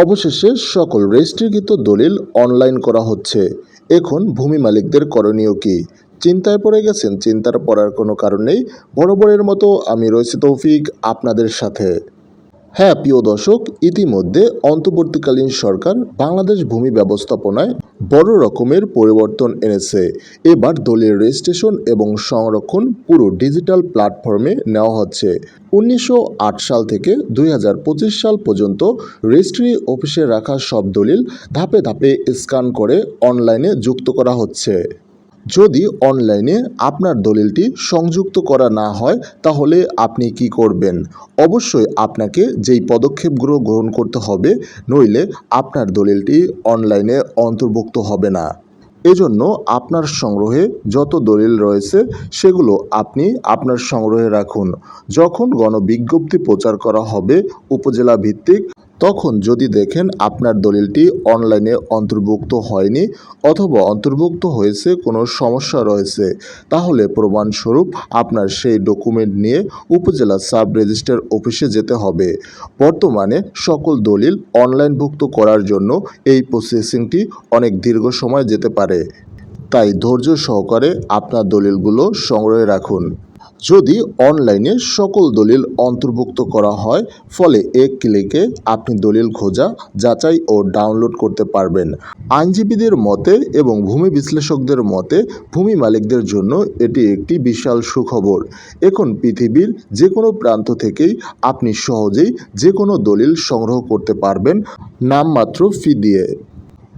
অবশেষে সকল রেজিস্ট্রিকৃত দলিল অনলাইন করা হচ্ছে। এখন ভূমি মালিকদের করণীয় কি? চিন্তায় পড়ে গেছেন, চিন্তার পড়ার কোনো কারণ নেই? বরাবরের মতো আমি রয়েছি তৌফিক আপনাদের সাথে। হ্যাঁ প্রিয় দর্শক, ইতিমধ্যে অন্তর্বর্তীকালীন সরকার বাংলাদেশ ভূমি ব্যবস্থাপনায় বড় রকমের পরিবর্তন এনেছে। এবার দলের রেজিস্ট্রেশন এবং সংরক্ষণ পুরো ডিজিটাল প্ল্যাটফর্মে নেওয়া হচ্ছে। উনিশশো আট সাল থেকে দুই হাজার পঁচিশ সাল পর্যন্ত রেজিস্ট্রি অফিসে রাখা সব দলিল ধাপে ধাপে স্ক্যান করে অনলাইনে যুক্ত করা হচ্ছে। যদি অনলাইনে আপনার দলিলটি সংযুক্ত করা না হয়, তাহলে আপনি কি করবেন? অবশ্যই আপনাকে যেই পদক্ষেপগুলো গ্রহণ করতে হবে, নইলে আপনার দলিলটি অনলাইনে অন্তর্ভুক্ত হবে না। এজন্য আপনার সংগ্রহে যত দলিল রয়েছে, সেগুলো আপনি আপনার সংগ্রহে রাখুন। যখন গণবিজ্ঞপ্তি প্রচার করা হবে, উপজেলা ভিত্তিক তখন যদি দেখেন আপনার দলিলটি অনলাইনে অন্তর্ভুক্ত হয়নি অথবা অন্তর্ভুক্ত হয়েছে, কোনো সমস্যা রয়েছে, তাহলে প্রমাণস্বরূপ আপনার সেই ডকুমেন্ট নিয়ে উপজেলা সাব রেজিস্ট্রার অফিসে যেতে হবে। বর্তমানে সকল দলিল অনলাইনভুক্ত করার জন্য এই প্রসেসিংটি অনেক দীর্ঘ সময় যেতে পারে। তাই ধৈর্য সহকারে আপনার দলিলগুলো সংগ্রহে রাখুন। যদি অনলাইনে সকল দলিল অন্তর্ভুক্ত করা হয়, ফলে এক ক্লিকে আপনি দলিল খোঁজা, যাচাই ও ডাউনলোড করতে পারবেন। আইনজীবীদের মতে এবং ভূমি বিশ্লেষকদের মতে, ভূমি মালিকদের জন্য এটি একটি বিশাল সুখবর। এখন পৃথিবীর যে কোনো প্রান্ত থেকেই আপনি সহজেই যে কোনো দলিল সংগ্রহ করতে পারবেন। নামমাত্র ফি দিয়ে।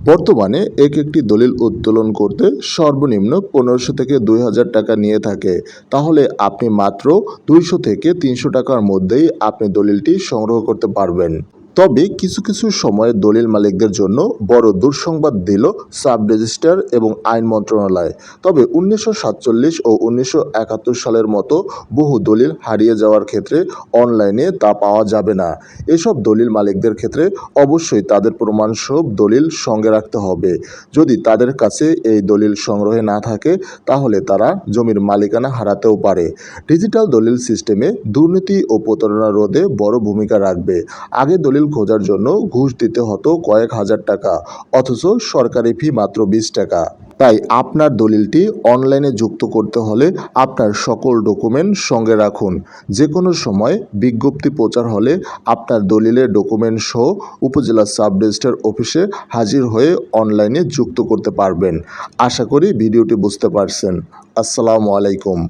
বর্তমানে এক একটি দলিল উত্তোলন করতে সর্বনিম্ন পনেরোশো থেকে দুই হাজার টাকা নিয়ে থাকে। তাহলে আপনি মাত্র দুইশো থেকে তিনশো টাকার মধ্যেই আপনি দলিলটি সংগ্রহ করতে পারবেন। তবে কিছু কিছু সময়ে দলিল মালিকদের জন্য বড় দুঃসংবাদ দিল সাব রেজিস্ট্রার এবং আইন মন্ত্রণালয়। তবে উনিশশো সাতচল্লিশ ও উনিশশো একাত্তর সালের মতো বহু দলিল হারিয়ে যাওয়ার ক্ষেত্রে অনলাইনে তা পাওয়া যাবে না। এসব দলিল মালিকদের ক্ষেত্রে অবশ্যই তাদের প্রমাণস্বরূপ দলিল সঙ্গে রাখতে হবে। যদি তাদের কাছে এই দলিল সংগ্রহে না থাকে, তাহলে তারা জমির মালিকানা হারাতেও পারে। ডিজিটাল দলিল সিস্টেমে দুর্নীতি ও প্রতারণা রোধে বড় ভূমিকা রাখবে। আগে দলিল খোঁজার জন্য ঘুষ দিতে হতো কয়েক হাজার টাকা, অথচ সরকারি ফি মাত্র বিশ টাকা। তাই আপনার দলিলটি অনলাইনে যুক্ত করতে হলে আপনার সকল ডকুমেন্ট সঙ্গে রাখুন। যে কোনো সময় বিজ্ঞপ্তি প্রচার হলে আপনার দলিলের ডকুমেন্ট সহ উপজেলা সাব রেজিস্ট্রার অফিসে হাজির হয়ে অনলাইনে যুক্ত করতে পারবেন। আশা করি ভিডিওটি বুঝতে পারছেন। আসসালামু আলাইকুম।